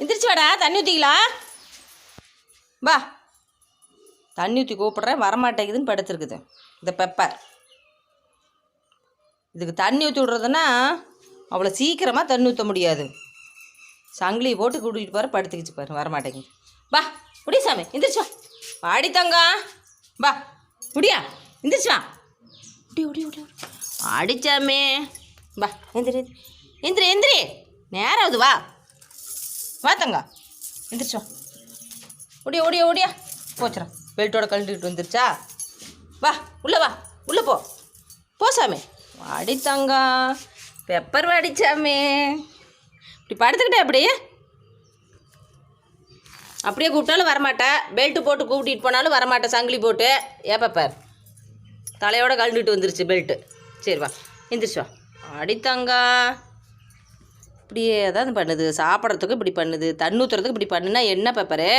எந்திரிச்சு வாடா தண்ணி ஊற்றிக்கலாம் வா. தண்ணி ஊற்றி கூப்பிட்றேன் வரமாட்டேங்குதுன்னு படுத்துருக்குது. இந்த பெப்பர் இதுக்கு தண்ணி ஊற்றி விட்றதுன்னா அவ்வளோ சீக்கிரமாக தண்ணி ஊற்ற முடியாது. சங்கிலி போட்டு கூட்டிகிட்டு பாரு படுத்துக்கிச்சு பாரு வரமாட்டேங்குது. வா முடிய சாமி எந்திரிச்சு வா. தங்கம் வா முடியா எந்திரிச்சு வா. முடி முடி அடிச்சாமே வா எந்திரி எந்திரி எந்திரி. ஆகுது வா. வா தங்கா எந்திரிச்சு ஓடியா ஓடியா ஓடியா. போச்சுடா பெல்ட்டோட கழட்டிட்டு வந்துருச்சா? வா உள்ளே வா. உள்ளே போ. போ சாமி. பெப்பர் வாடிச்சாமே இப்படி படுத்துக்கிட்டே அப்படியே. அப்படியே கூப்பிட்டாலும் வரமாட்டேன் பெல்ட்டு போட்டு கூப்பிட்டுட்டு போனாலும் வரமாட்டேன் சங்கிலி போட்டு. ஏ பெப்பர் தலையோட கழண்டுட்டு வந்துருச்சு பெல்ட்டு சரி வா. எந்திரிச்சு வா. அடித்தாங்க இப்படியே தான் பண்ணுது. சாப்பிட்றதுக்கு இப்படி பண்ணுது. தண்ணி ஊற்றுறதுக்கு இப்படி பண்ணுனா என்ன பேப்பரு